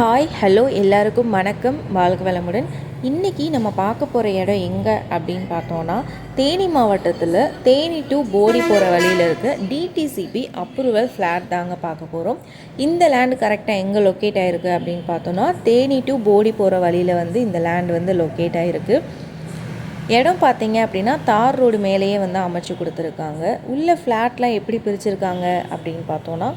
Hi hello எல்லாருக்கும் வணக்கம். வாழ்க வளமுடன். இன்றைக்கி நம்ம பார்க்க போகிற இடம் எங்கே அப்படின்னு பார்த்தோன்னா தேனி மாவட்டத்தில் தேனி டு போடி போகிற வழியில் இருக்க டிடிசிபி அப்ரூவல் ஃப்ளாட் தாங்க பார்க்க போகிறோம் இந்த லேண்டு கரெக்டாக எங்கே லொக்கேட் ஆகிருக்கு அப்படின்னு பார்த்தோன்னா தேனி டு போடி போகிற வழியில் வந்து இந்த லேண்ட் வந்து லொக்கேட் ஆகிருக்கு இடம் பார்த்தீங்க அப்படின்னா தார் ரோடு மேலேயே வந்து அமைச்சு கொடுத்துருக்காங்க. உள்ள ஃப்ளாட்லாம் எப்படி பிரிச்சிருக்காங்க அப்படின்னு பார்த்தோன்னா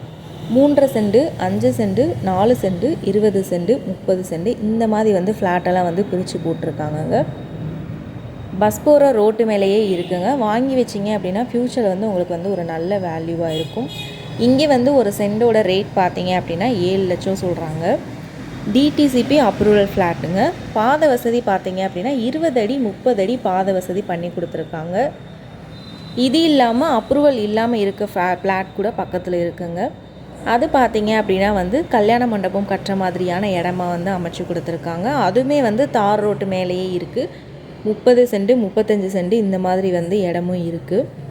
மூன்றரை செண்டு அஞ்சு செண்டு நாலு செண்டு இருபது செண்டு முப்பது செண்டு இந்த மாதிரி வந்து ஃப்ளாட்டெல்லாம் வந்து பிரித்து போட்டிருக்காங்கங்க. பஸ் போகிற ரோட்டு மேலேயே இருக்குங்க. வாங்கி வச்சிங்க அப்படின்னா ஃப்யூச்சரில் வந்து உங்களுக்கு வந்து ஒரு நல்ல வேல்யூவாக இருக்கும். இங்கே வந்து ஒரு செண்டோட ரேட் பார்த்தீங்க அப்படின்னா ஏழு லட்சம் சொல்கிறாங்க டிடிசிபி அப்ரூவல் ஃப்ளாட்டுங்க பாத வசதி பார்த்தீங்க அப்படின்னா இருபது அடி முப்பது அடி பாத வசதி பண்ணி கொடுத்துருக்காங்க. இது இல்லாமல் அப்ரூவல் இல்லாமல் இருக்க ஃப்ளா ஃப்ளாட் கூட பக்கத்தில் இருக்குங்க. அது பார்த்தீங்க அப்படின்னா வந்து கல்யாண மண்டபம் கட்டுற மாதிரியான இடமா வந்து அமைச்சு கொடுத்துருக்காங்க. அதுவுமே வந்து தார் ரோட்டு மேலேயே இருக்குது முப்பது சென்ட்டு முப்பத்தஞ்சு செண்டு இந்த மாதிரி வந்து இடமும் இருக்குது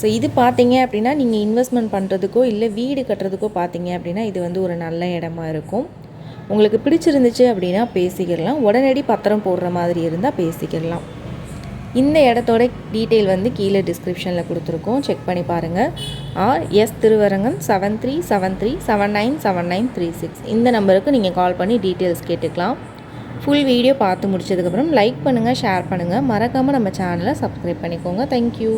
ஸோ இது பார்த்தீங்க அப்படின்னா நீங்கள் இன்வெஸ்ட்மெண்ட் பண்ணுறதுக்கோ இல்லை வீடு கட்டுறதுக்கோ பார்த்தீங்க அப்படின்னா இது வந்து ஒரு நல்ல இடமா இருக்கும். உங்களுக்கு பிடிச்சிருந்துச்சு அப்படின்னா பேசிக்கிடலாம் உடனடி பத்திரம் போடுற மாதிரி இருந்தால் பேசிக்கிடலாம் இந்த இடத்தோட டீட்டெயில் வந்து கீழே டிஸ்கிரிப்ஷனில் கொடுத்துருக்கோம். செக் பண்ணி பாருங்கள் R S Thiruvarangam seven three seven three seven nine seven nine three six இந்த நம்பருக்கு நீங்கள் கால் பண்ணி டீட்டெயில்ஸ் கேட்டுக்கலாம். ஃபுல் வீடியோ பார்த்து முடிச்சதுக்கப்புறம் லைக் பண்ணுங்கள் ஷேர் பண்ணுங்கள் மறக்காமல் நம்ம சேனலை சப்ஸ்கிரைப் பண்ணிக்கோங்க. தேங்க்யூ